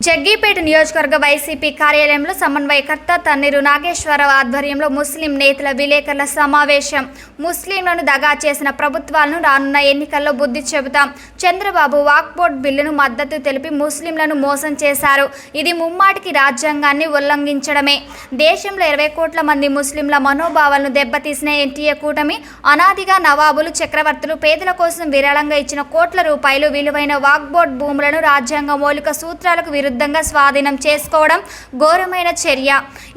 జగ్గీపేట నియోజకవర్గ వైసీపీ కార్యాలయంలో సమన్వయకర్త తన్నీరు నాగేశ్వరరావు ఆధ్వర్యంలో ముస్లిం నేతల విలేకరుల సమావేశం. ముస్లింలను దగా చేసిన ప్రభుత్వాలను రానున్న ఎన్నికల్లో బుద్ధి చెబుతాం. చంద్రబాబు వాక్బోర్డ్ బిల్లును మద్దతు తెలిపి ముస్లింలను మోసం చేశారు. ఇది ముమ్మాటికి రాజ్యాంగాన్ని ఉల్లంఘించడమే. దేశంలో ఇరవై కోట్ల మంది ముస్లింల మనోభావాలను దెబ్బతీసిన ఎన్టీఏ కూటమి అనాదిగా నవాబులు చక్రవర్తులు పేదల కోసం విరాళంగా ఇచ్చిన కోట్ల రూపాయలు విలువైన వాక్బోర్డ్ భూములను రాజ్యాంగ మౌలిక సూత్రాలకు విరుద్ధంగా స్వాధీనం చేసుకోవడం ఘోరమైన చర్య.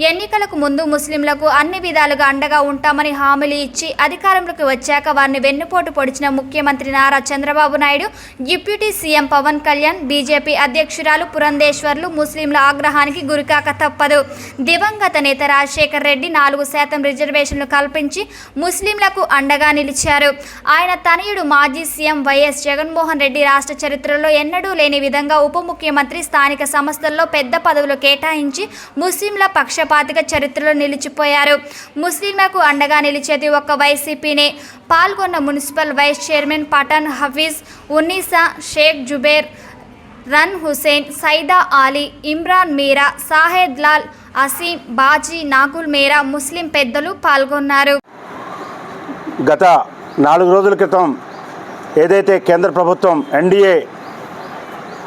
ఎన్నికలకు ముందు ముస్లింలకు అన్ని విధాలుగా అండగా ఉంటామని హామీలు ఇచ్చి అధికారంలోకి వచ్చాక వారిని వెన్నుపోటు పొడిచిన ముఖ్యమంత్రి Nara Chandrababu Naidu deputy CM Pawan Kalyan BJP అధ్యక్షురాలు పురంధేశ్వర్లు ముస్లింల ఆగ్రహానికి గురికాక తప్పదు. దివంగత నేత రాజశేఖర్ రెడ్డి నాలుగు శాతం రిజర్వేషన్లు కల్పించి ముస్లింలకు అండగా నిలిచారు. ఆయన తనయుడు మాజీ సీఎం వైఎస్ జగన్మోహన్ రెడ్డి రాష్ట్ర చరిత్రలో ఎన్నడూ లేని విధంగా ఉప ముఖ్యమంత్రి స్థానిక సంస్థల్లో పెద్ద పదవులు కేటాయించి ముస్లింల పక్షపాతిక చరిత్రలో నిలిచిపోయారు. ముస్లింలకు అండగా నిలిచేది ఒక వైసీపీనే. పాల్గొన్న municipal vice chairman Pathan Hafeez Unnisa Sheikh Zuber run Hussain Saida Ali Imran Meera Sahed Lal Aseem Baji Nakul Meera ముస్లిం పెద్దలు పాల్గొన్నారు. గత నాలుగు రోజుల క్రితం ఏదైతే కేంద్ర ప్రభుత్వం ఎన్డీఏ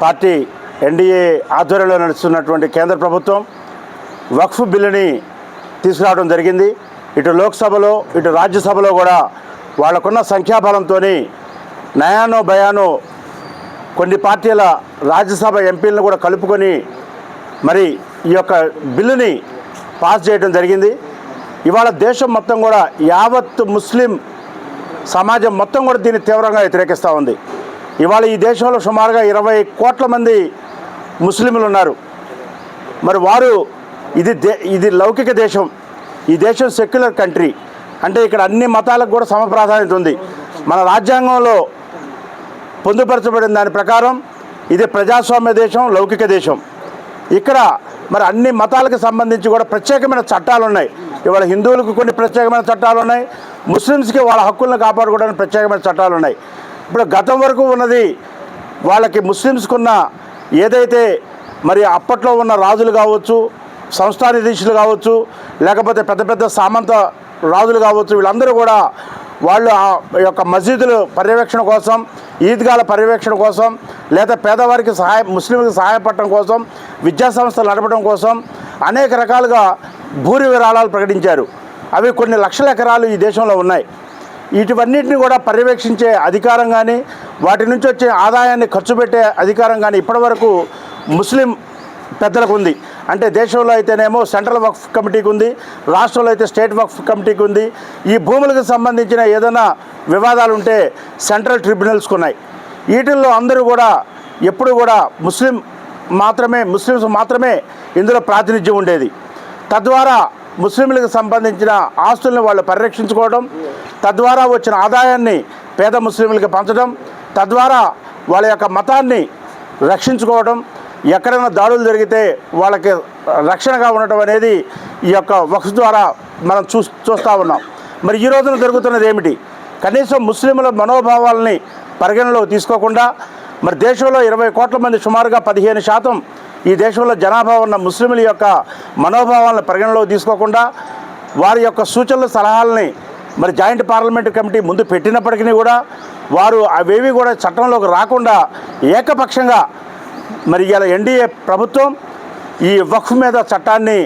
పార్టీ ఎన్డీఏ ఆధ్వర్యంలో నడుస్తున్నటువంటి కేంద్ర ప్రభుత్వం వక్ఫ్ బిల్లుని తీసుకురావడం జరిగింది. ఇటు లోక్సభలో ఇటు రాజ్యసభలో కూడా వాళ్ళకున్న సంఖ్యాబలంతో నయానో భయానో కొన్ని పార్టీల రాజ్యసభ ఎంపీలను కూడా కలుపుకొని మరి ఈ యొక్క బిల్లుని పాస్ చేయడం జరిగింది. ఇవాళ దేశం మొత్తం కూడా యావత్ ముస్లిం సమాజం మొత్తం కూడా దీన్ని తీవ్రంగా వ్యతిరేకిస్తూ ఉంది. ఇవాళ ఈ దేశంలో సుమారుగా ఇరవై కోట్ల మంది ముస్లింలు ఉన్నారు మరి వారు ఇది దే ఇది లౌకిక దేశం. ఈ దేశం సెక్యులర్ కంట్రీ. అంటే ఇక్కడ అన్ని మతాలకు కూడా సమప్రాధాన్యత ఉంది. మన రాజ్యాంగంలో పొందుపరచబడిన దాని ప్రకారం ఇది ప్రజాస్వామ్య దేశం లౌకిక దేశం. ఇక్కడ మరి అన్ని మతాలకు సంబంధించి కూడా ప్రత్యేకమైన చట్టాలు ఉన్నాయి. ఇవాళ హిందువులకు కొన్ని ప్రత్యేకమైన చట్టాలు ఉన్నాయి. ముస్లిమ్స్కి వాళ్ళ హక్కులను కాపాడుకోవడానికి ప్రత్యేకమైన చట్టాలు ఉన్నాయి. ఇప్పుడు గతం వరకు ఉన్నది వాళ్ళకి ముస్లిమ్స్కున్న ఏదైతే మరి అప్పట్లో ఉన్న రాజులు కావచ్చు సంస్థానాధీశులు కావచ్చు లేకపోతే పెద్ద పెద్ద సామంత రాజులు కావచ్చు వీళ్ళందరూ కూడా వాళ్ళు ఆ యొక్క మసీదులు పర్యవేక్షణ కోసం ఈద్గాల పర్యవేక్షణ కోసం లేదా పేదవారికి సహాయ ముస్లింలకు సహాయపడటం కోసం విద్యా సంస్థలు నడపడం కోసం అనేక రకాలుగా భూరి విరాళాలు ప్రకటించారు. అవి కొన్ని లక్షల ఎకరాలు ఈ దేశంలో ఉన్నాయి. వీటివన్నిటిని కూడా పర్యవేక్షించే అధికారం కానీ వాటి నుంచి వచ్చే ఆదాయాన్ని ఖర్చు పెట్టే అధికారం కానీ ఇప్పటివరకు ముస్లిం పెద్దలకు ఉంది. అంటే దేశంలో అయితేనేమో సెంట్రల్ వక్ఫ్ కమిటీకి ఉంది రాష్ట్రంలో అయితే స్టేట్ వక్ఫ్ కమిటీకి ఉంది. ఈ భూములకు సంబంధించిన ఏదైనా వివాదాలు ఉంటే సెంట్రల్ ట్రిబ్యునల్స్కి ఉన్నాయి. వీటిల్లో అందరూ కూడా ఎప్పుడు కూడా ముస్లిం మాత్రమే ముస్లిమ్స్ మాత్రమే ఇందులో ప్రాతినిధ్యం ఉండేది. తద్వారా ముస్లింలకు సంబంధించిన ఆస్తులను వాళ్ళు పరిరక్షించుకోవడం తద్వారా వచ్చిన ఆదాయాన్ని పేద ముస్లింలకు పంచడం తద్వారా వాళ్ళ యొక్క మతాన్ని రక్షించుకోవడం ఎక్కడైనా దాడులు జరిగితే వాళ్ళకి రక్షణగా ఉండటం అనేది ఈ యొక్క వక్ఫ్ ద్వారా మనం చూ చూస్తూ ఉన్నాం. మరి ఈ రోజున జరుగుతున్నది ఏమిటి? కనీసం ముస్లింల మనోభావాలని పరిగణలోకి తీసుకోకుండా మరి దేశంలో ఇరవై కోట్ల మంది సుమారుగా పదిహేను శాతం ఈ దేశంలో జనాభా ఉన్న ముస్లింల యొక్క మనోభావాలను పరిగణలోకి తీసుకోకుండా వారి యొక్క సూచనలు సలహాలని మరి జాయింట్ పార్లమెంట్ కమిటీ ముందు పెట్టినప్పటికీ కూడా వారు అవేవి కూడా చట్టంలోకి రాకుండా ఏకపక్షంగా మరి ఇలా ఎన్డీఏ ప్రభుత్వం ఈ వక్ఫ్ మీద చట్టాన్ని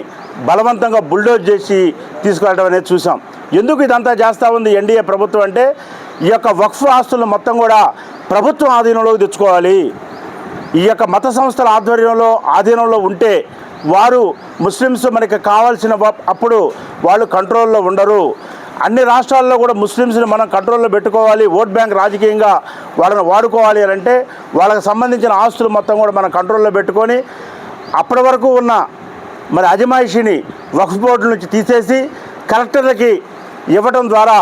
బలవంతంగా బుల్డోజ్ చేసి తీసుకెళ్ళడం అనేది చూసాం. ఎందుకు ఇదంతా చేస్తూ ఉంది ఎన్డీఏ ప్రభుత్వం అంటే ఈ యొక్క వక్ఫ్ ఆస్తులు మొత్తం కూడా ప్రభుత్వం ఆధీనంలోకి తెచ్చుకోవాలి. ఈ యొక్క మత సంస్థల ఆధ్వర్యంలో ఆధీనంలో ఉంటే వారు ముస్లిమ్స్ మనకి కావాల్సిన అప్పుడు వాళ్ళు కంట్రోల్లో ఉండరు. అన్ని రాష్ట్రాల్లో కూడా ముస్లిమ్స్ని మనం కంట్రోల్లో పెట్టుకోవాలి. ఓట్ బ్యాంక్ రాజకీయంగా వాళ్ళని వాడుకోవాలి అని అంటే వాళ్ళకి సంబంధించిన ఆస్తులు మొత్తం కూడా మనం కంట్రోల్లో పెట్టుకొని అప్పటి వరకు ఉన్న మరి అజమాయిషిని వక్ఫ్ బోర్డు నుంచి తీసేసి కలెక్టర్లకి ఇవ్వడం ద్వారా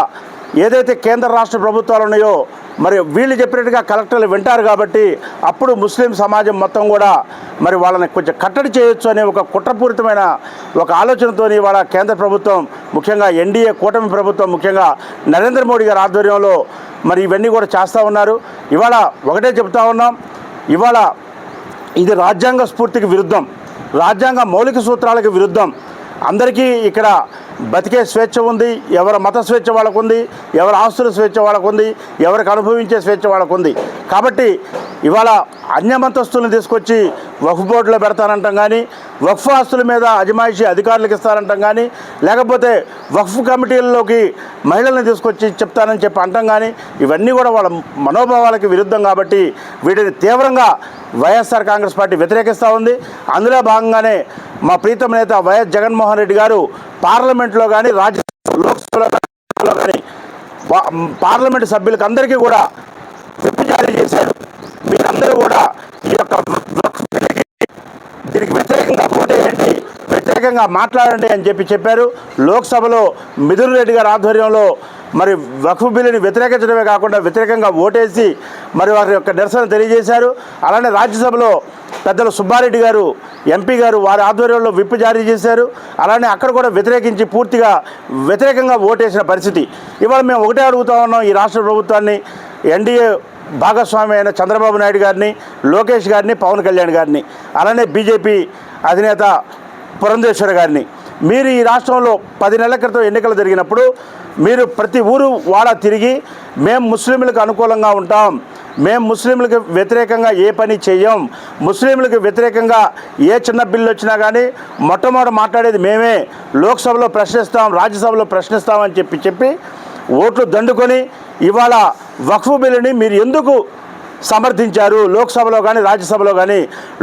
ఏదైతే కేంద్ర రాష్ట్ర ప్రభుత్వాలు ఉన్నాయో మరి వీళ్ళు చెప్పినట్టుగా కలెక్టర్లు వింటారు కాబట్టి అప్పుడు ముస్లిం సమాజం మొత్తం కూడా మరి వాళ్ళని కొంచెం కట్టడి చేయొచ్చు అనే ఒక కుట్రపూరితమైన ఒక ఆలోచనతో ఇవాళ కేంద్ర ప్రభుత్వం ముఖ్యంగా ఎన్డీఏ కూటమి ప్రభుత్వం ముఖ్యంగా నరేంద్ర మోడీ గారి ఆధ్వర్యంలో మరి ఇవన్నీ కూడా చేస్తూ ఉన్నారు. ఇవాళ ఒకటే చెప్తా ఉన్నాం ఇవాళ ఇది రాజ్యాంగ స్ఫూర్తికి విరుద్ధం రాజ్యాంగ మౌలిక సూత్రాలకు విరుద్ధం. అందరికీ ఇక్కడ బతికే స్వేచ్ఛ ఉంది ఎవరి మత స్వేచ్ఛ వాళ్ళకు ఉంది ఎవరి ఆస్తుల స్వేచ్ఛ వాళ్ళకు ఉంది ఎవరికి అనుభవించే స్వేచ్ఛ వాళ్ళకు ఉంది కాబట్టి ఇవాళ అన్యమంతస్తులను తీసుకొచ్చి వక్ఫ్ బోర్డులో పెడతానంటాం కానీ వక్ఫ్ ఆస్తుల మీద అజమాయిషి అధికారులకు ఇస్తారంటాం కానీ లేకపోతే వక్ఫ్ కమిటీల్లోకి మహిళలను తీసుకొచ్చి చెప్తానని చెప్పి అంటాం కానీ ఇవన్నీ కూడా వాళ్ళ మనోభావాలకు విరుద్ధం కాబట్టి వీటిని తీవ్రంగా వైఎస్ఆర్ కాంగ్రెస్ పార్టీ వ్యతిరేకిస్తూ ఉంది. అందులో భాగంగానే మా ప్రీతం నేత వైఎస్ జగన్మోహన్ రెడ్డి గారు పార్లమెంట్లో కానీ రాజ్యసభ లోక్సభలో కానీ పార్లమెంటు సభ్యులకు అందరికీ కూడా విప్ జారీ చేశారు. అందరూ కూడా ఈ యొక్క దీనికి వ్యతిరేకంగా ఓటేయండి వ్యతిరేకంగా మాట్లాడండి అని చెప్పి చెప్పారు. లోక్సభలో మిథున్ రెడ్డి గారి ఆధ్వర్యంలో మరి వక్ఫ్ బిల్లుని వ్యతిరేకించడమే కాకుండా వ్యతిరేకంగా ఓటేసి మరి వారి యొక్క నిరసన తెలియజేశారు. అలానే రాజ్యసభలో పెద్దలు సుబ్బారెడ్డి గారు ఎంపీ గారు వారి ఆధ్వర్యంలో విప్ జారీ చేశారు. అలానే అక్కడ కూడా వ్యతిరేకించి పూర్తిగా వ్యతిరేకంగా ఓటేసిన పరిస్థితి. ఇవాళ మేము ఒకటే అడుగుతా ఉన్నాం ఈ రాష్ట్ర ప్రభుత్వాన్ని. ఎన్డీఏ భాగస్వామి అయిన చంద్రబాబు నాయుడు గారిని లోకేష్ గారిని పవన్ కళ్యాణ్ గారిని అలానే బీజేపీ అధినేత పురంధేశ్వర గారిని. మీరు ఈ రాష్ట్రంలో పది నెలల క్రితం ఎన్నికలు జరిగినప్పుడు మీరు ప్రతి ఊరు వాడ తిరిగి మేము ముస్లింలకు అనుకూలంగా ఉంటాం మేము ముస్లింలకు వ్యతిరేకంగా ఏ పని చేయం ముస్లింలకు వ్యతిరేకంగా ఏ చిన్న బిల్లు వచ్చినా కానీ మొట్టమొదటి మాట్లాడేది మేమే. లోక్సభలో ప్రశ్నిస్తాం రాజ్యసభలో ప్రశ్నిస్తామని చెప్పి చెప్పి ఓట్లు దండుకొని ఇవాళ వక్ఫ్ బిల్లుని మీరు ఎందుకు సమర్థించారు? లోక్సభలో కానీ రాజ్యసభలో కానీ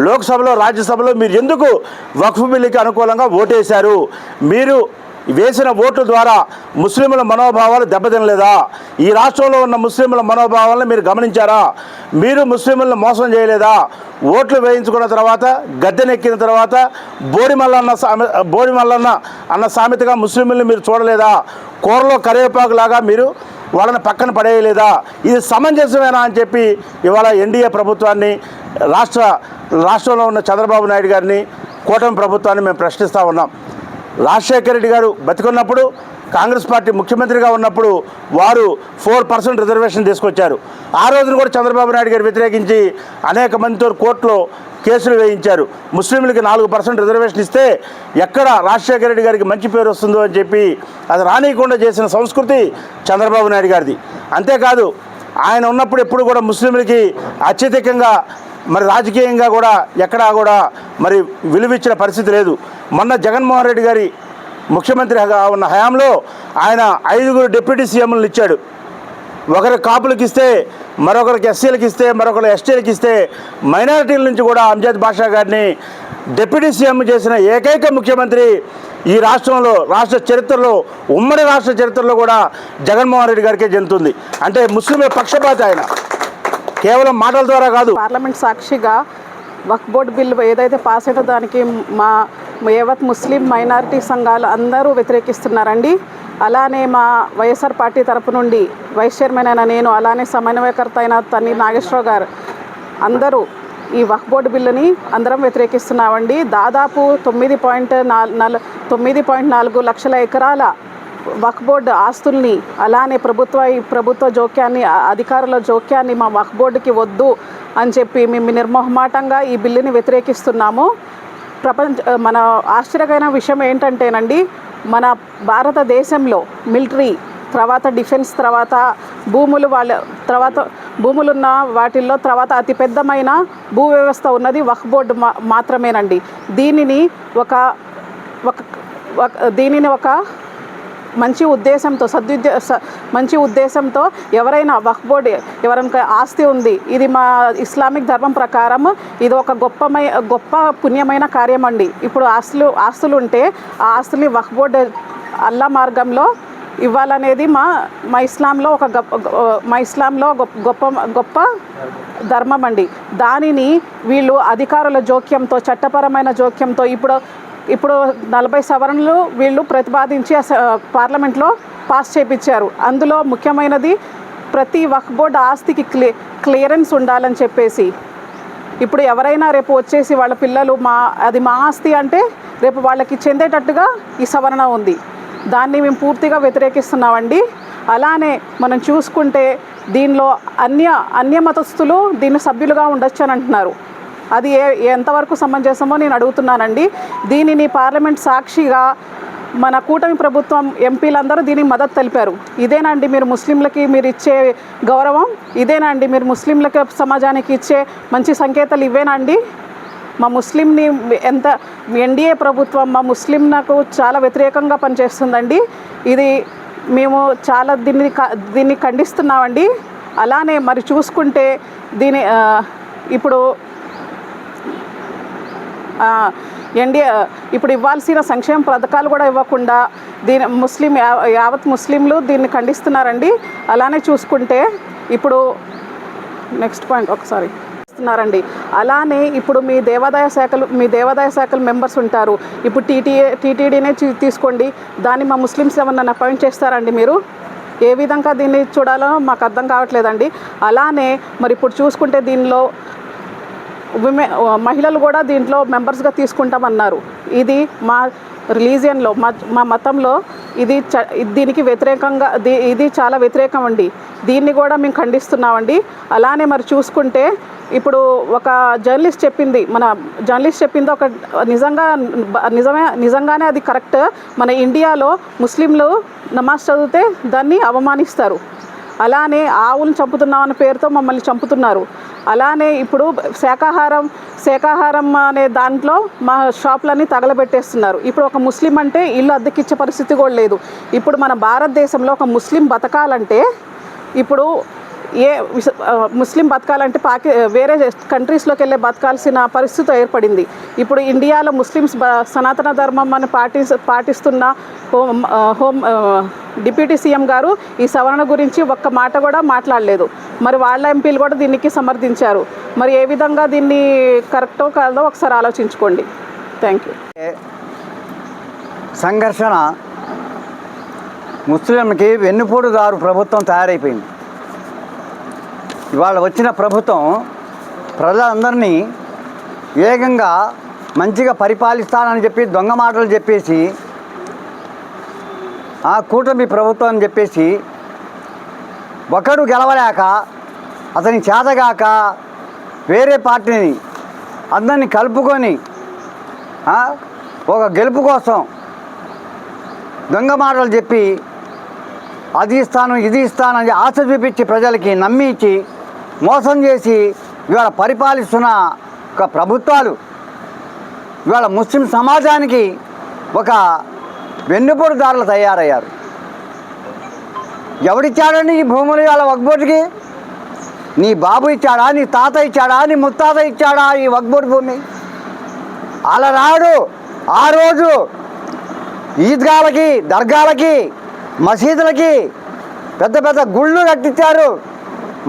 లోక్సభలో రాజ్యసభలో మీరు ఎందుకు వక్ఫ్ బిల్లుకి అనుకూలంగా ఓటేశారు? మీరు వేసిన ఓట్ల ద్వారా ముస్లింల మనోభావాలు దెబ్బతినలేదా? ఈ రాష్ట్రంలో ఉన్న ముస్లింల మనోభావాలను మీరు గమనించారా? మీరు ముస్లింలను మోసం చేయలేదా? ఓట్లు వేయించుకున్న తర్వాత గద్దెనెక్కిన తర్వాత బోడిమల్లన్న సామె బోడిమల్లన్న అన్న సామెతగా ముస్లింలను మీరు చూడలేదా? కూరలో కరివేపాకు లాగా మీరు వాళ్ళని పక్కన పడేయలేదా? ఇది సమంజసమేనా అని చెప్పి ఇవాళ ఎన్డీఏ ప్రభుత్వాన్ని రాష్ట్ర రాష్ట్రంలో ఉన్న చంద్రబాబు నాయుడు గారిని కూటమి ప్రభుత్వాన్ని మేము ప్రశ్నిస్తూ ఉన్నాం. రాజశేఖర రెడ్డి గారు బతికున్నప్పుడు కాంగ్రెస్ పార్టీ ముఖ్యమంత్రిగా ఉన్నప్పుడు వారు ఫోర్ పర్సెంట్ రిజర్వేషన్ తీసుకొచ్చారు. ఆ రోజున కూడా చంద్రబాబు నాయుడు గారు వ్యతిరేకించి అనేక మందితో కోర్టులో కేసులు వేయించారు. ముస్లింలకి నాలుగు పర్సెంట్ రిజర్వేషన్ ఇస్తే ఎక్కడ రాజశేఖర రెడ్డి గారికి మంచి పేరు వస్తుందో అని చెప్పి అది రానియకుండా చేసిన సంస్కృతి చంద్రబాబు నాయుడు గారిది. అంతేకాదు ఆయన ఉన్నప్పుడు ఎప్పుడు కూడా ముస్లింలకి అత్యధికంగా మరి రాజకీయంగా కూడా ఎక్కడా కూడా మరి విలువిచ్చిన పరిస్థితి లేదు. మొన్న జగన్మోహన్ రెడ్డి గారి ముఖ్యమంత్రిగా ఉన్న హయాంలో ఆయన ఐదుగురు డిప్యూటీ సీఎంలను ఇచ్చాడు. ఒకరు కాపులకు ఇస్తే మరొకరికి ఎస్సీలకు ఇస్తే మరొకరు ఎస్టీలకు ఇస్తే మైనారిటీల నుంచి కూడా అంజద్ బాషా గారిని డిప్యూటీ సీఎం చేసిన ఏకైక ముఖ్యమంత్రి ఈ రాష్ట్రంలో రాష్ట్ర చరిత్రలో ఉమ్మడి రాష్ట్ర చరిత్రలో కూడా జగన్మోహన్ రెడ్డి గారికే చెందుతుంది అంటే ముస్లింల పక్షపాతి ఆయన. కేవలం మాటల ద్వారా కాదు. పార్లమెంట్ సాక్షిగా వక్ బోర్డు బిల్లు ఏదైతే పాస్ అయితే దానికి మా యావత్ ముస్లిం మైనారిటీ సంఘాలు అందరూ వ్యతిరేకిస్తున్నారండి. అలానే మా వైఎస్ఆర్ పార్టీ తరపు నుండి వైస్ చైర్మన్ అయిన నేను అలానే సమన్వయకర్త అయిన తన్ని నాగేశ్వరరావు గారు అందరూ ఈ వక్ బోర్డు బిల్లుని అందరం వ్యతిరేకిస్తున్నామండి. దాదాపు తొమ్మిది పాయింట్ నాలుగు తొమ్మిది పాయింట్ నాలుగు లక్షల ఎకరాల వక్ బోర్డు ఆస్తుల్ని అలానే ప్రభుత్వ ఈ ప్రభుత్వ జోక్యాన్ని అధికారుల జోక్యాన్ని మా వక్ బోర్డుకి వద్దు అని చెప్పి మేము నిర్మోహమాటంగా ఈ బిల్లుని వ్యతిరేకిస్తున్నాము. ప్రపంచ మన ఆశ్చర్యకరమైన విషయం ఏంటంటేనండి మన భారతదేశంలో మిలిటరీ తర్వాత డిఫెన్స్ తర్వాత భూములు వాళ్ళ తర్వాత భూములున్న వాటిల్లో తర్వాత అతిపెద్దమైన భూ వ్యవస్థ ఉన్నది వక్ బోర్డు మా మాత్రమేనండి. దీనిని ఒక ఒక ఒక- దీనిని ఒక మంచి ఉద్దేశంతో సద్విద్య స- మంచి ఉద్దేశంతో ఎవరైనా వక్ఫ్ బోర్డు ఎవరైనా ఆస్తి ఉంది ఇది మా ఇస్లామిక్ ధర్మం ప్రకారం ఇది ఒక గొప్పమై గొప్ప పుణ్యమైన కార్యం అండి. ఇప్పుడు ఆస్తులు ఆస్తులు ఉంటే ఆ ఆస్తుల్ని వక్ఫ్ బోర్డు అల్లా మార్గంలో ఇవ్వాలనేది మా మా ఇస్లాంలో ఒక గొప్ప మా ఇస్లాంలో గొప్ప గొప్ప గొప్ప ధర్మం అండి. దానిని వీళ్ళు అధికారుల జోక్యంతో చట్టపరమైన జోక్యంతో ఇప్పుడు ఇప్పుడు నలభై సవరణలు వీళ్ళు ప్రతిపాదించి పార్లమెంట్లో పాస్ చేపించారు. అందులో ముఖ్యమైనది ప్రతి వక్ బోర్డు ఆస్తికి క్లి క్లియరెన్స్ ఉండాలని చెప్పేసి. ఇప్పుడు ఎవరైనా రేపు వచ్చేసి వాళ్ళ పిల్లలు మా అది మా ఆస్తి అంటే రేపు వాళ్ళకి చెందేటట్టుగా ఈ సవరణ ఉంది. దాన్ని మేము పూర్తిగా వ్యతిరేకిస్తున్నామండి. అలానే మనం చూసుకుంటే దీనిలో అన్య అన్య మతస్థులు దీని సభ్యులుగా ఉండొచ్చు అని అంటున్నారు. అది ఏ ఎంతవరకు సమంజసమో నేను అడుగుతున్నానండి. దీనిని పార్లమెంట్ సాక్షిగా మన కూటమి ప్రభుత్వం ఎంపీలందరూ దీనికి మద్దతు తెలిపారు. ఇదేనండి మీరు ముస్లింలకి మీరు ఇచ్చే గౌరవం? ఇదేనండి మీరు ముస్లింలకి సమాజానికి ఇచ్చే మంచి సంకేతాలు ఇవేనండి మా ముస్లింని ఎంత ఎన్డీఏ ప్రభుత్వం మా ముస్లిం నాకు చాలా వ్యతిరేకంగా పనిచేస్తుందండి. ఇది మేము చాలా దీన్ని దీన్ని ఖండిస్తున్నామండి. అలానే మరి చూసుకుంటే దీని ఇప్పుడు ఎన్డీఏ ఇప్పుడు ఇవ్వాల్సిన సంక్షేమ పథకాలు కూడా ఇవ్వకుండా దీని ముస్లిం యా- యావత్ ముస్లింలు దీన్ని ఖండిస్తున్నారండి. అలానే చూసుకుంటే ఇప్పుడు నెక్స్ట్ పాయింట్ ఒకసారి ఇస్తున్నారండి. అలానే ఇప్పుడు మీ దేవాదాయ శాఖలు మీ దేవాదాయ శాఖల మెంబర్స్ ఉంటారు. ఇప్పుడు టీటీఏ టీటీడీనే చూ- తీసుకోండి. దాన్ని మా ముస్లిమ్స్ ఏమన్నా అపాయింట్ చేస్తారండి మీరు? ఏ విధంగా దీన్ని చూడాలో మాకు అర్థం కావట్లేదండి. అలానే మరి ఇప్పుడు చూసుకుంటే దీనిలో విమె మహిళలు కూడా దీంట్లో మెంబర్స్గా తీసుకుంటామన్నారు. ఇది మా రిలీజియన్లో మా మా మతంలో ఇది చ దీనికి వ్యతిరేకంగా దీ ఇది చాలా వ్యతిరేకం అండి. దీన్ని కూడా మేము ఖండిస్తున్నామండి. అలానే మరి చూసుకుంటే ఇప్పుడు ఒక జర్నలిస్ట్ చెప్పింది మన జర్నలిస్ట్ చెప్పింది ఒక నిజంగా నిజమే నిజంగానే అది కరెక్ట్. మన ఇండియాలో ముస్లింలు నమాజ్ చదివితే దాన్ని అవమానిస్తారు. అలానే ఆవులను చంపుతున్నాం అనే పేరుతో మమ్మల్ని చంపుతున్నారు. అలానే ఇప్పుడు శాకాహారం శాకాహారం అనే దాంట్లో మా షాపులన్నీ తగలబెట్టేస్తున్నారు. ఇప్పుడు ఒక ముస్లిం అంటే ఇల్లు అద్దెకిచ్చే పరిస్థితి కూడా లేదు. ఇప్పుడు మన భారతదేశంలో ఒక ముస్లిం బతకాలంటే ఇప్పుడు ఏ ముస్లిం బతకాలంటే పాకి వేరే కంట్రీస్లోకి వెళ్ళే బతకాల్సిన పరిస్థితి ఏర్పడింది. ఇప్పుడు ఇండియాలో ముస్లిమ్స్ బ సనాతన ధర్మం అని పాటి పాటిస్తున్న హోమ్ హోమ్ డిప్యూటీ సీఎం గారు ఈ సవరణ గురించి ఒక్క మాట కూడా మాట్లాడలేదు. మరి వాళ్ళ ఎంపీలు కూడా దీనికి సమర్థించారు. మరి ఏ విధంగా దీన్ని కరెక్టో కాదో ఒకసారి ఆలోచించుకోండి. Thank you. సంఘర్షణ ముస్లింకి వెన్నుపోటుదారు ప్రభుత్వం తయారైపోయింది. ఇవాళ వచ్చిన ప్రభుత్వం ప్రజలందరినీ వేగంగా మంచిగా పరిపాలిస్తానని చెప్పి దొంగ మాటలు చెప్పేసి ఆ కూటమి ప్రభుత్వం అని చెప్పేసి ఒకడు గెలవలేక అతని చేతగాక వేరే పార్టీని అందరినీ కలుపుకొని ఒక గెలుపు కోసం దొంగ మాటలు చెప్పి అది ఇస్తాను ఇది ఇస్తాను అని ఆశ చూపించి ప్రజలకి నమ్మించి మోసం చేసి ఇవాళ పరిపాలిస్తున్న ఒక ప్రభుత్వాలు ఇవాళ ముస్లిం సమాజానికి ఒక వెన్నుపోటుదారులు తయారయ్యారు. ఎవడిచ్చాడండి ఈ భూములు ఇవాళ వగ్బోటుకి నీ బాబు ఇచ్చాడా నీ తాత ఇచ్చాడా నీ ముత్తాత ఇచ్చాడా ఈ వగ్బోటు భూమి? అలా రాడు. ఆ రోజు ఈద్గాలకి దర్గాలకి మసీదులకి పెద్ద పెద్ద గుళ్ళు కట్టించారు.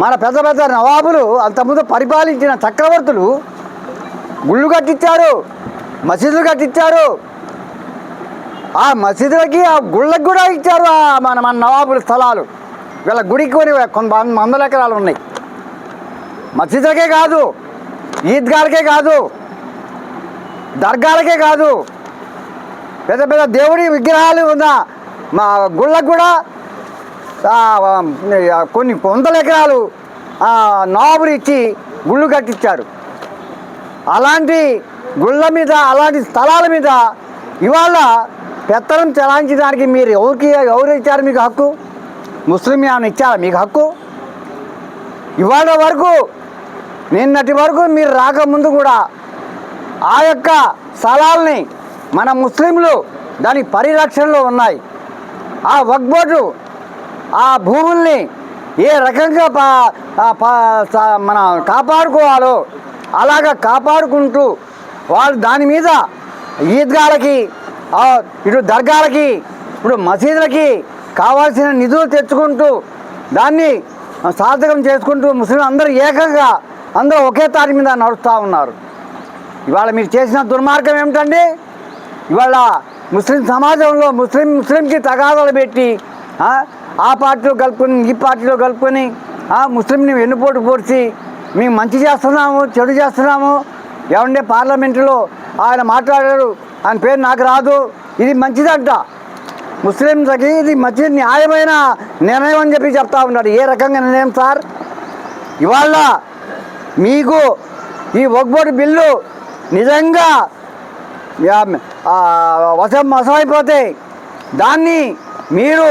మన పెద్ద పెద్ద నవాబులు అంతకుముందు పరిపాలించిన చక్రవర్తులు గుళ్ళు కట్టించారు మసీదులు కట్టించారు. ఆ మసీదులకి ఆ గుళ్ళకి కూడా ఇచ్చారు ఆ మన మన నవాబుల స్థలాలు. వీళ్ళ గుడికి కొని కొంత వందల ఎకరాలు ఉన్నాయి. మసీదులకే కాదు ఈద్గాలకే కాదు దర్గాలకే కాదు. పెద్ద పెద్ద దేవుడి విగ్రహాలు ఉన్న మా గుళ్ళకు కూడా కొన్ని వందల ఎకరాలు నాబులు ఇచ్చి గుళ్ళు కట్టించారు. అలాంటి గుళ్ళ మీద అలాంటి స్థలాల మీద ఇవాళ పెత్తనం చెలాయించడానికి మీరు ఎవరికి ఎవరు ఇచ్చారు మీకు హక్కు? ముస్లిం ఏమైనా ఇచ్చారా మీకు హక్కు? ఇవాళ వరకు నిన్నటి వరకు మీరు రాకముందు కూడా ఆ యొక్క స్థలాల్ని మన ముస్లింలు దాని పరిరక్షణలో ఉన్నాయి. ఆ వక్బోర్డు ఆ భూముల్ని ఏ రకంగా మన కాపాడుకోవాలో అలాగ కాపాడుకుంటూ వాళ్ళు దాని మీద ఈద్గాలకి ఇటు దర్గాలకి ఇప్పుడు మసీదులకి కావాల్సిన నిధులు తెచ్చుకుంటూ దాన్ని సార్థకం చేసుకుంటూ ముస్లిం అందరూ ఏకంగా అందరూ ఒకే తారి మీద నడుస్తూ ఉన్నారు. ఇవాళ మీరు చేసిన దుర్మార్గం ఏమిటండి? ఇవాళ ముస్లిం సమాజంలో ముస్లిం ముస్లింకి తగాదాలు పెట్టి ఆ, పార్టీలో కలుపుకొని ఈ పార్టీలో కలుపుకొని ఆ, ముస్లింని వెన్నుపోటు పోడ్చి మేము మంచి చేస్తున్నాము చెడు చేస్తున్నాము. ఏమంటే పార్లమెంటులో ఆయన మాట్లాడారు ఆయన పేరు నాకు రాదు ఇది మంచిదంట. ముస్లింలకి ఇది మంచి న్యాయమైన నిర్ణయం అని చెప్పి చెప్తా ఉన్నాడు. ఏ రకంగా నిర్ణయం సార్? ఇవాళ మీకు ఈ ఒగ్బోటి బిల్లు నిజంగా వశం వశమైపోతే దాన్ని మీరు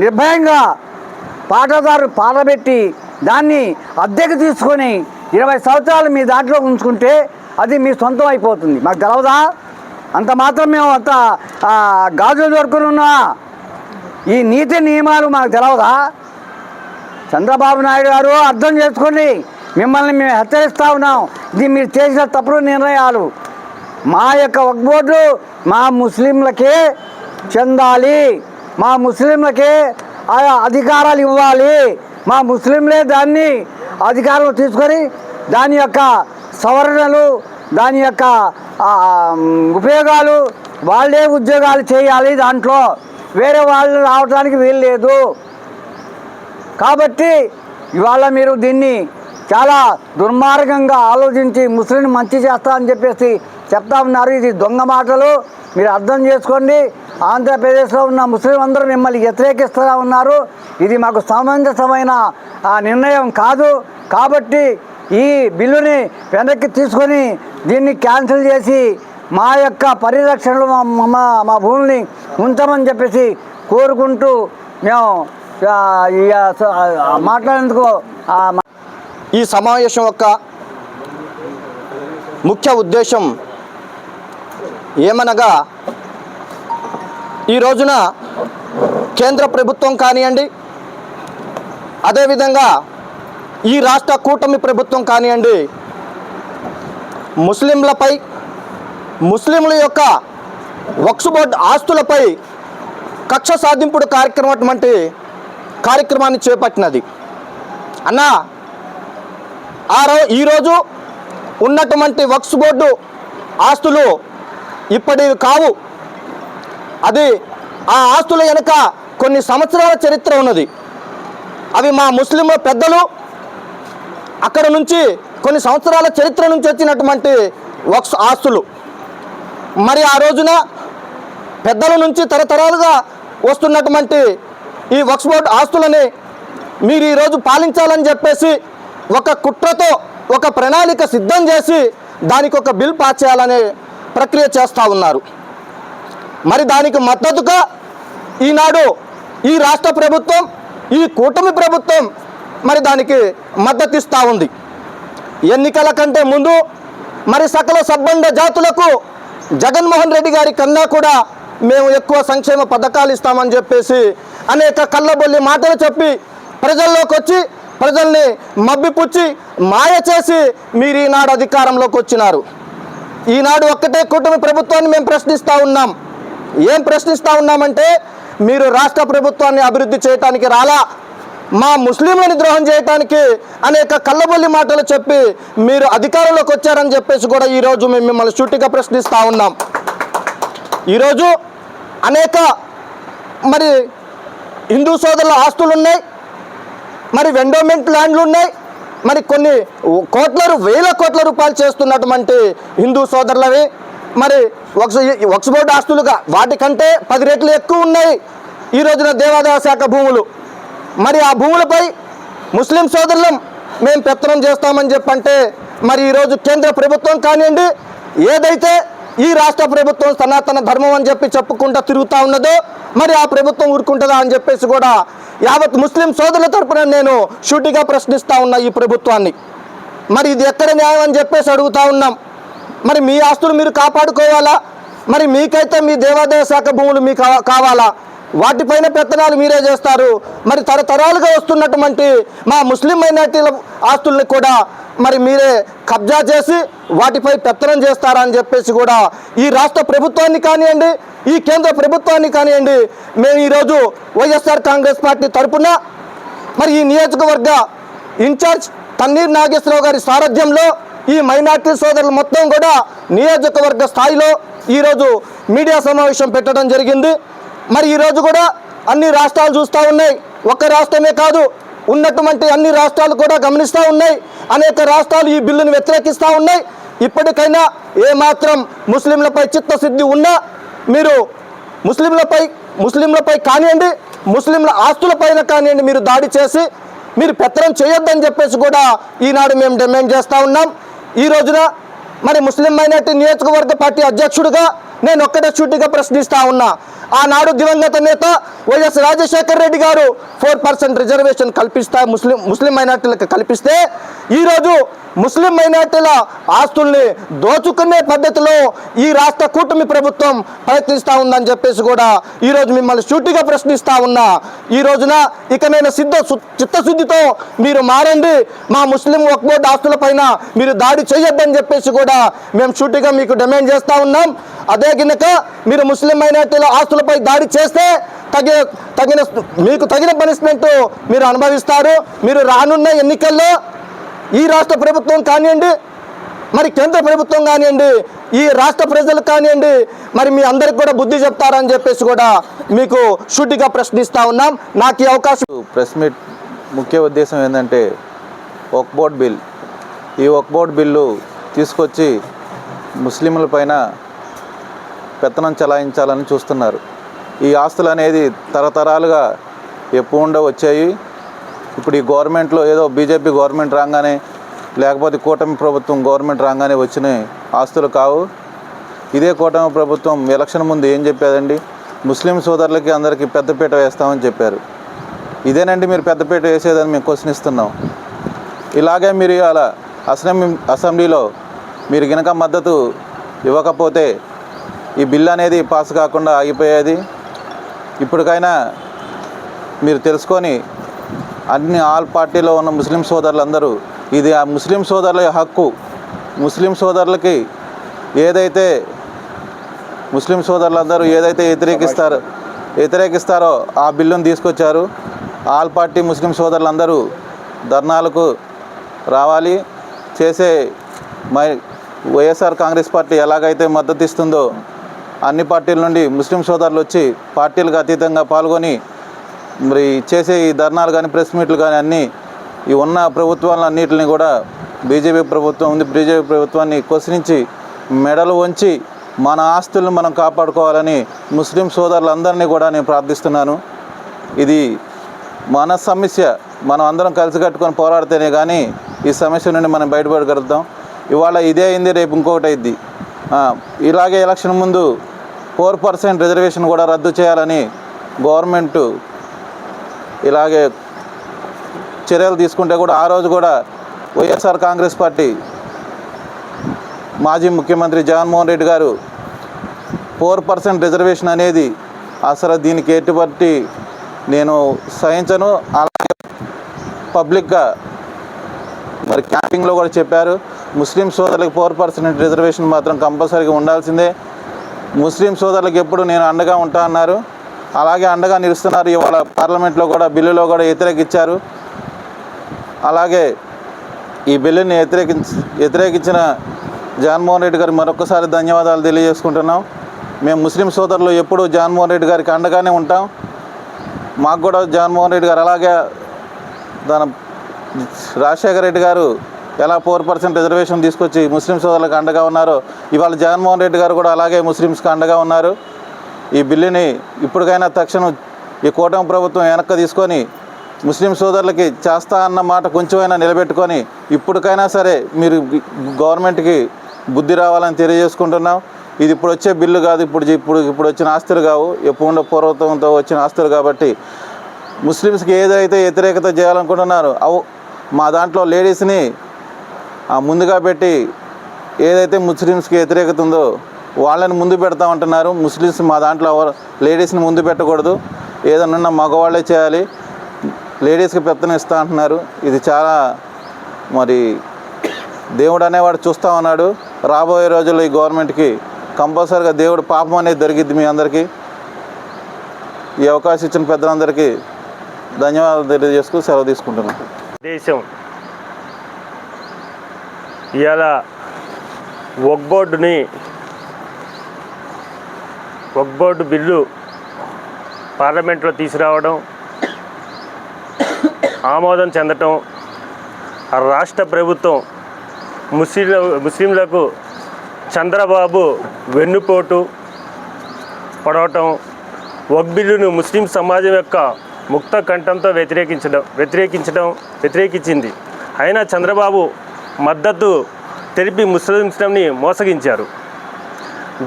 నిర్భయంగా పాటదారు పారబెట్టి దాన్ని అద్దెకు తీసుకొని ఇరవై సంవత్సరాలు మీ దాంట్లో ఉంచుకుంటే అది మీ సొంతం అయిపోతుంది. మాకు తెలవదా? అంత మాత్రం మేము అంత గాజులు దొరుకునున్నా ఈ నీతి నియమాలు మాకు తెలవదా? చంద్రబాబు నాయుడు గారు అర్థం చేసుకోండి. మిమ్మల్ని మేము హెచ్చరిస్తూ ఉన్నాం. ఇది మీరు చేసిన తప్పుడు నిర్ణయాలు. మా యొక్క వక్ బోర్డు మా ముస్లింలకే చెందాలి. మా ముస్లింలకే ఆయా అధికారాలు ఇవ్వాలి. మా ముస్లింలే దాన్ని అధికారం తీసుకొని దాని యొక్క సవరణలు దాని యొక్క ఉపయోగాలు వాళ్ళే ఉద్యోగాలు చేయాలి దాంట్లో. వేరే వాళ్ళు రావడానికి వీలు లేదు. కాబట్టి ఇవాళ మీరు దీన్ని చాలా దుర్మార్గంగా ఆలోచించి ముస్లిం మంచి చేస్తా అని చెప్పేసి చెప్తా ఉన్నారు ఇది దొంగ మాటలు. మీరు అర్థం చేసుకోండి. ఆంధ్రప్రదేశ్లో ఉన్న ముస్లిం అందరూ మిమ్మల్ని వ్యతిరేకిస్తూ ఉన్నారు. ఇది మాకు సమంజసమైన ఆ, నిర్ణయం కాదు. కాబట్టి ఈ బిల్లుని వెనక్కి తీసుకొని దీన్ని క్యాన్సిల్ చేసి మా యొక్క పరిరక్షణలో మా మా భూమిని ఉంచమని చెప్పేసి కోరుకుంటూ మేము మాట్లాడేందుకు ఈ సమావేశం యొక్క ముఖ్య ఉద్దేశం ఏమనగా ఈ రోజున కేంద్ర ప్రభుత్వం కానివ్వండి అదేవిధంగా ఈ రాష్ట్ర కూటమి ప్రభుత్వం కానివ్వండి ముస్లింలపై ముస్లింల యొక్క వక్సుబోర్డ్ ఆస్తులపై కక్ష సాధింపుడు కార్యక్రమం అటువంటి కార్యక్రమాన్ని చేపట్టినది. అన్నా ఆ రో ఈరోజు ఉన్నటువంటి వక్స్ బోర్డు ఆస్తులు ఇప్పటివి కావు. అది ఆ ఆస్తుల వెనుక కొన్ని సంవత్సరాల చరిత్ర ఉన్నది. అవి మా ముస్లిం పెద్దలు అక్కడ నుంచి కొన్ని సంవత్సరాల చరిత్ర నుంచి వచ్చినటువంటి వక్స్ ఆస్తులు. మరి ఆ రోజున పెద్దల నుంచి తరతరాలుగా వస్తున్నటువంటి ఈ వక్స్ బోర్డ్ ఆస్తులని మీరు ఈరోజు పాలించాలని చెప్పేసి ఒక కుట్రతో ఒక ప్రణాళిక సిద్ధం చేసి దానికి ఒక బిల్ పాస్ చేయాలనే ప్రక్రియ చేస్తూ ఉన్నారు. మరి దానికి మద్దతుగా ఈనాడు ఈ రాష్ట్ర ప్రభుత్వం ఈ కూటమి ప్రభుత్వం మరి దానికి మద్దతు ఇస్తూ ఉంది. ఎన్నికల కంటే ముందు మరి సకల సబ్బండ జాతులకు జగన్మోహన్ రెడ్డి గారి కన్నా కూడా మేము ఎక్కువ సంక్షేమ పథకాలు ఇస్తామని చెప్పేసి అనేక కళ్ళబొల్లి మాటలు చెప్పి ప్రజల్లోకి వచ్చి ప్రజల్ని మబ్బిపుచ్చి మాయ చేసి మీరు ఈనాడు అధికారంలోకి వచ్చినారు. ఈనాడు ఒక్కటే కూటమి ప్రభుత్వాన్ని మేము ప్రశ్నిస్తూ ఉన్నాం. ఏం ప్రశ్నిస్తూ ఉన్నామంటే మీరు రాష్ట్ర ప్రభుత్వాన్ని అభివృద్ధి చేయటానికి రాలా మా ముస్లింలను ద్రోహం చేయటానికి అనేక కళ్ళబొల్లి మాటలు చెప్పి మీరు అధికారంలోకి వచ్చారని చెప్పేసి కూడా ఈరోజు మేము మిమ్మల్ని సూటిగా ప్రశ్నిస్తూ ఉన్నాం. ఈరోజు అనేక మరి హిందూ సోదరుల ఆస్తులు ఉన్నాయి మరి వెండోమెంట్ ల్యాండ్లు ఉన్నాయి మరి కొన్ని కోట్ల వేల కోట్ల రూపాయలు చేస్తున్నటువంటి హిందూ సోదరులవి మరి వక్స్ వక్స్ బోర్డు ఆస్తులుగా వాటికంటే పది రెట్లు ఎక్కువ ఉన్నాయి ఈ రోజున దేవాదాయ శాఖ భూములు. మరి ఆ భూములపై ముస్లిం సోదరులం మేము పెత్తనం చేస్తామని చెప్పంటే మరి ఈరోజు కేంద్ర ప్రభుత్వం కానివ్వండి ఏదైతే ఈ రాష్ట్ర ప్రభుత్వం సనాతన ధర్మం అని చెప్పి చెప్పుకుంటూ తిరుగుతూ ఉన్నదో మరి ఆ ప్రభుత్వం ఊరుకుంటుందా అని చెప్పేసి కూడా యావత్ ముస్లిం సోదరుల తరపున నేను షూటిగా ప్రశ్నిస్తూ ఉన్నా ఈ ప్రభుత్వాన్ని. మరి ఇది ఎక్కడ న్యాయం అని చెప్పేసి అడుగుతా ఉన్నాం. మరి మీ ఆస్తులు మీరు కాపాడుకోవాలా? మరి మీకైతే మీ దేవాదాయ శాఖ భూములు మీకు కావాలా? వాటిపైన పెత్తనాలు మీరే చేస్తారు. మరి తరతరాలుగా వస్తున్నటువంటి మా ముస్లిం మైనార్టీల ఆస్తుల్ని కూడా మరి మీరే కబ్జా చేసి వాటిపై పెత్తనం చేస్తారని చెప్పేసి కూడా ఈ రాష్ట్ర ప్రభుత్వాన్ని కానివ్వండి ఈ కేంద్ర ప్రభుత్వాన్ని కానివ్వండి మేము ఈరోజు వైఎస్ఆర్ కాంగ్రెస్ పార్టీ తరపున మరి ఈ నియోజకవర్గ ఇన్ఛార్జ్ తన్నీర్ నాగేశ్వరరావు గారి సారథ్యంలో ఈ మైనార్టీ సోదరులు మొత్తం కూడా నియోజకవర్గ స్థాయిలో ఈరోజు మీడియా సమావేశం పెట్టడం జరిగింది. మరి ఈరోజు కూడా అన్ని రాష్ట్రాలు చూస్తూ ఉన్నాయి. ఒక్క రాష్ట్రమే కాదు ఉన్నటువంటి అన్ని రాష్ట్రాలు కూడా గమనిస్తూ ఉన్నాయి. అనేక రాష్ట్రాలు ఈ బిల్లును వ్యతిరేకిస్తూ ఉన్నాయి. ఇప్పటికైనా ఏమాత్రం ముస్లింలపై చిత్తశుద్ధి ఉన్నా మీరు ముస్లింలపై ముస్లింలపై కానివ్వండి ముస్లింల ఆస్తులపైన కానివ్వండి మీరు దాడి చేసి మీరు పెత్తనం చేయొద్దని చెప్పేసి కూడా ఈనాడు మేము డిమాండ్ చేస్తూ ఉన్నాం. ఈ రోజున మరి ముస్లిం మైనార్టీ నియోజకవర్గ పార్టీ అధ్యక్షుడిగా నేను ఒక్కటే సూటిగా ప్రశ్నిస్తా ఉన్నా. ఆనాడు దివంగత నేత వైఎస్ రాజశేఖర రెడ్డి గారు ఫోర్ పర్సెంట్ రిజర్వేషన్ కల్పిస్తా ముస్లిం ముస్లిం మైనార్టీలకు కల్పిస్తే ఈరోజు ముస్లిం మైనార్టీల ఆస్తుల్ని దోచుకునే పద్ధతిలో ఈ రాష్ట్ర కూటమి ప్రభుత్వం ప్రయత్నిస్తూ ఉందని చెప్పేసి కూడా ఈరోజు మిమ్మల్ని సూటిగా ప్రశ్నిస్తూ ఉన్నా. ఈ రోజున ఇక నేను సిద్ధ చిత్తశుద్ధితో మీరు మారండి మా ముస్లిం వక్బోర్డ్ ఆస్తుల పైన మీరు దాడి చేయొద్దని చెప్పేసి కూడా మేము సూటిగా మీకు డిమాండ్ చేస్తూ ఉన్నాం. అదే గినక మీరు ముస్లిం మైనార్టీల ఆస్తులపై దాడి చేస్తే తగిన తగిన మీకు తగిన పనిష్మెంట్ మీరు అనుభవిస్తారు. మీరు రానున్న ఎన్నికల్లో ఈ రాష్ట్ర ప్రభుత్వం కానివ్వండి మరి కేంద్ర ప్రభుత్వం కానివ్వండి ఈ రాష్ట్ర ప్రజలు కానివ్వండి మరి మీ అందరికి కూడా బుద్ధి చెప్తారని చెప్పేసి కూడా మీకు షూటిగా ప్రశ్నిస్తూ ఉన్నాం. నాకు ఈ అవకాశం ప్రెస్ మీట్ ముఖ్య ఉద్దేశం ఏంటంటే ఒక్ బోర్డ్ బిల్. ఈ ఒక్ బోర్డ్ బిల్లు తీసుకొచ్చి ముస్లింల పైన పెత్తనం చలాయించాలని చూస్తున్నారు. ఈ ఆస్తులు అనేది తరతరాలుగా ఎప్పుడు వచ్చాయి. ఇప్పుడు ఈ గవర్నమెంట్లో ఏదో బీజేపీ గవర్నమెంట్ రాగానే లేకపోతే కూటమి ప్రభుత్వం గవర్నమెంట్ రాగానే వచ్చిన ఆస్తులు కావు. ఇదే కూటమి ప్రభుత్వం ఎలక్షన్ ముందు ఏం చెప్పేదండి? ముస్లిం సోదరులకి అందరికీ పెద్దపీట వేస్తామని చెప్పారు. ఇదేనండి మీరు పెద్దపీట వేసేదని మేము క్వశ్చన్ ఇస్తున్నాం. ఇలాగే మీరు అలా అసెంబ్లీ అసెంబ్లీలో మీరు గినక మద్దతు ఇవ్వకపోతే ఈ బిల్ అనేది పాస్ కాకుండా ఆగిపోయేది. ఇప్పటికైనా మీరు తెలుసుకొని అన్ని ఆల్ పార్టీలో ఉన్న ముస్లిం సోదరులందరూ ఇది ఆ ముస్లిం సోదరుల హక్కు. ముస్లిం సోదరులకి ఏదైతే ముస్లిం సోదరులందరూ ఏదైతే వ్యతిరేకిస్తారో వ్యతిరేకిస్తారో ఆ బిల్లును తీసుకొచ్చారు. ఆల్ పార్టీ ముస్లిం సోదరులందరూ ధర్నాలకు రావాలి. చేసే మై వైఎస్ఆర్ కాంగ్రెస్ పార్టీ ఎలాగైతే మద్దతు ఇస్తుందో అన్ని పార్టీల నుండి ముస్లిం సోదరులు వచ్చి పార్టీలకు అతీతంగా పాల్గొని మరి చేసే ఈ ధర్నాలు కానీ ప్రెస్ మీట్లు కానీ అన్నీ ఈ ఉన్న ప్రభుత్వాలన్నింటిని కూడా బీజేపీ ప్రభుత్వం ఉంది. బీజేపీ ప్రభుత్వాన్ని కొసరించి మెడలు వంచి మన ఆస్తులను మనం కాపాడుకోవాలని ముస్లిం సోదరులందరినీ కూడా నేను ప్రార్థిస్తున్నాను. ఇది మన సమస్య. మనం అందరం కలిసి కట్టుకొని పోరాడితేనే కానీ ఈ సమస్య నుండి మనం బయటపడగలుగుతాం. ఇవాళ ఇదే అయింది రేపు ఇంకొకటి అయింది. ఇలాగే ఎలక్షన్ ముందు ఫోర్ పర్సెంట్ రిజర్వేషన్ కూడా రద్దు చేయాలని గవర్నమెంట్ ఇలాగే చర్యలు తీసుకుంటే కూడా ఆ రోజు కూడా వైఎస్ఆర్ కాంగ్రెస్ పార్టీ మాజీ ముఖ్యమంత్రి జగన్మోహన్ రెడ్డి గారు ఫోర్ పర్సెంట్ రిజర్వేషన్ అనేది అసలు దీనికి ఎటువంటి నేను సహించను. అలాగే పబ్లిక్గా మరి క్యాంపింగ్లో కూడా చెప్పారు. ముస్లిం సోదరులకు ఫోర్ పర్సెంట్ రిజర్వేషన్ మాత్రం కంపల్సరీగా ఉండాల్సిందే. ముస్లిం సోదరులకు ఎప్పుడు నేను అండగా ఉంటా అన్నారు. అలాగే అండగా నిలుస్తున్నారు. ఇవాళ పార్లమెంట్లో కూడా బిల్లులో కూడా వ్యతిరేకించారు అలాగే ఈ బిల్లుని వ్యతిరేకించ వ్యతిరేకించిన జగన్మోహన్ రెడ్డి గారికి మరొకసారి ధన్యవాదాలు తెలియజేసుకుంటున్నాం. మేము ముస్లిం సోదరులు ఎప్పుడూ జగన్మోహన్ రెడ్డి గారికి అండగానే ఉంటాం. మాకు కూడా జగన్మోహన్ రెడ్డి గారు అలాగే తన రాజశేఖర రెడ్డి గారు ఎలా ఫోర్ పర్సెంట్ రిజర్వేషన్ తీసుకొచ్చి ముస్లిం సోదరులకు అండగా ఉన్నారో? ఇవాళ జగన్మోహన్ రెడ్డి గారు కూడా అలాగే ముస్లిమ్స్కి అండగా ఉన్నారు. ఈ బిల్లుని ఇప్పటికైనా తక్షణం ఈ కూటమి ప్రభుత్వం వెనక్కి తీసుకొని ముస్లిం సోదరులకి చేస్తా అన్న మాట కొంచెమైనా నిలబెట్టుకొని ఇప్పటికైనా సరే మీరు గవర్నమెంట్కి బుద్ధి రావాలని తెలియజేసుకుంటున్నాం. ఇది ఇప్పుడు వచ్చే బిల్లు కాదు ఇప్పుడు ఇప్పుడు ఇప్పుడు వచ్చిన ఆస్తులు కావు. ఎప్పుడు పూర్వత్వంతో వచ్చిన ఆస్తులు కాబట్టి ముస్లిమ్స్కి ఏదైతే వ్యతిరేకత చేయాలనుకుంటున్నారో అవు మా దాంట్లో లేడీస్ని ముందుగా పెట్టి ఏదైతే ముస్లిమ్స్కి వ్యతిరేకత ఉందో వాళ్ళని ముందు పెడతా ఉంటున్నారు ముస్లిమ్స్ మా దాంట్లో ఎవరు లేడీస్ని ముందు పెట్టకూడదు. ఏదన్నా మగవాళ్ళే చేయాలి. లేడీస్కి పెత్తనం ఇస్తా అంటున్నారు. ఇది చాలా మరి దేవుడు అనేవాడు చూస్తూ ఉన్నాడు. రాబోయే రోజుల్లో ఈ గవర్నమెంట్కి కంపల్సరీగా దేవుడు పాపం అనేది దొరికిద్ది మీ అందరికీ. ఈ అవకాశం ఇచ్చిన పెద్దలందరికీ ధన్యవాదాలు తెలియజేసుకుని సెలవు తీసుకుంటున్నాను దేశం ఇవాళ వగ్బోర్డుని వగ్బోర్డు బిల్లు పార్లమెంట్లో తీసుకురావడం ఆమోదం చెందటం ఆ రాష్ట్ర ప్రభుత్వం ముస్లింల ముస్లింలకు చంద్రబాబు వెన్నుపోటు పడవటం వక్ బిల్లును ముస్లిం సమాజం యొక్క ముక్త కంఠంతో వ్యతిరేకించడం వ్యతిరేకించడం వ్యతిరేకించింది. అయినా చంద్రబాబు మద్దతు తెలిపి ముస్లింస్ని మోసగించారు.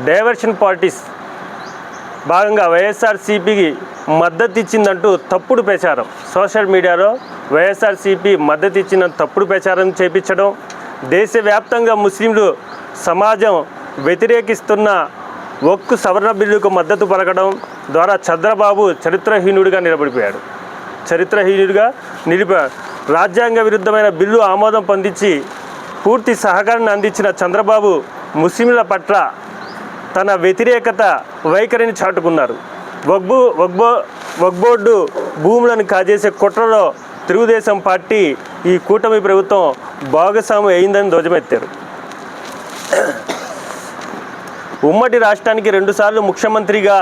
డైవర్షన్ పార్టీస్ భాగంగా వైఎస్ఆర్సీపీకి మద్దతు ఇచ్చిందంటూ తప్పుడు ప్రచారం. సోషల్ మీడియాలో వైఎస్ఆర్సీపీ మద్దతు ఇచ్చిన తప్పుడు ప్రచారం చేపించడం దేశవ్యాప్తంగా ముస్లింలు సమాజం వ్యతిరేకిస్తున్న ఒక్కు సవరణ బిల్లుకు మద్దతు పలకడం ద్వారా చంద్రబాబు చరిత్రహీనుడిగా నిలబడిపోయాడు. చరిత్రహీనుడిగా నిలిపాడు రాజ్యాంగ విరుద్ధమైన బిల్లు ఆమోదం పొందించి పూర్తి సహకారాన్ని అందించిన చంద్రబాబు ముస్లింల పట్ల తన వ్యతిరేకత వైఖరిని చాటుకున్నారు. వగ్బు వగ్బో వగ్బోర్డు భూములను కాజేసే కుట్రలో తెలుగుదేశం పార్టీ ఈ కూటమి ప్రభుత్వం భాగస్వామి అయిందని ధ్వజమెత్తారు. ఉమ్మడి రాష్ట్రానికి రెండుసార్లు ముఖ్యమంత్రిగా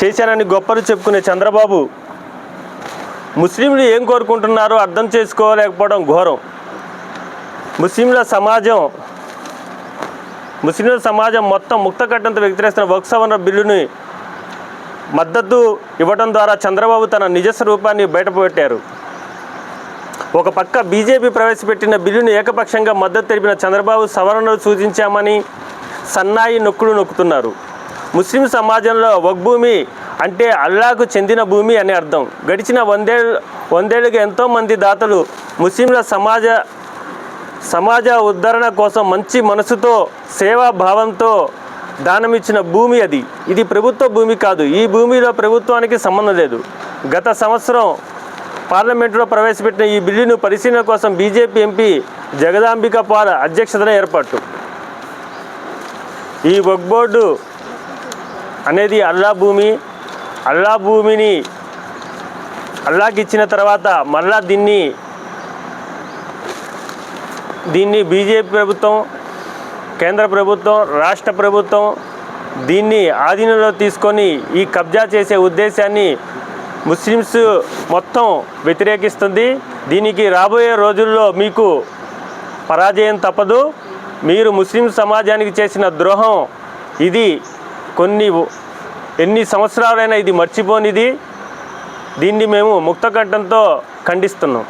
చేశానని గొప్పలు చెప్పుకునే చంద్రబాబు ముస్లింలు ఏం కోరుకుంటున్నారో అర్థం చేసుకోలేకపోవడం ఘోరం. ముస్లింల సమాజం ముస్లింల సమాజం మొత్తం ముక్త కట్టంతో వ్యతిరేస్తున్న వక్ బిల్లుని మద్దతు ఇవ్వడం ద్వారా చంద్రబాబు తన నిజ స్వరూపాన్ని బయటపెట్టారు. ఒక పక్క బీజేపీ ప్రవేశపెట్టిన బిల్లును ఏకపక్షంగా మద్దతు తెలిపిన చంద్రబాబు సవరణలు సూచించామని సన్నాయి నొక్కులు నొక్కుతున్నారు. ముస్లిం సమాజంలో ఒక్భూమి అంటే అల్లాకు చెందిన భూమి అని అర్థం. గడిచిన వందేళ్ళు వందేళ్ళుగా ఎంతోమంది దాతలు ముస్లింల సమాజ సమాజ ఉద్ధరణ కోసం మంచి మనసుతో సేవా భావంతో దానమిచ్చిన భూమి అది. ఇది ప్రభుత్వ భూమి కాదు. ఈ భూమిలో ప్రభుత్వానికి సంబంధం లేదు. గత సంవత్సరం పార్లమెంటులో ప్రవేశపెట్టిన ఈ బిల్లును పరిశీలన కోసం బీజేపీ ఎంపీ జగదాంబిక పాల్ అధ్యక్షతన ఏర్పాటు. ఈ వక్ బోర్డు అనేది అల్లా భూమి అల్లా భూమిని అల్లాకి ఇచ్చిన తర్వాత మళ్ళా దీన్ని దీన్ని బీజేపీ ప్రభుత్వం కేంద్ర ప్రభుత్వం రాష్ట్ర ప్రభుత్వం దీన్ని ఆధీనంలో తీసుకొని ఈ కబ్జా చేసే ఉద్దేశాన్ని ముస్లిమ్స్ మొత్తం వ్యతిరేకిస్తుంది. దీనికి రాబోయే రోజుల్లో మీకు పరాజయం తప్పదు. మీరు ముస్లిం సమాజానికి చేసిన ద్రోహం ఇది. కొన్ని ఎన్ని సంవత్సరాలైనా ఇది మర్చిపోనిది. దీన్ని మేము ముక్తకంఠంతో ఖండిస్తున్నాం.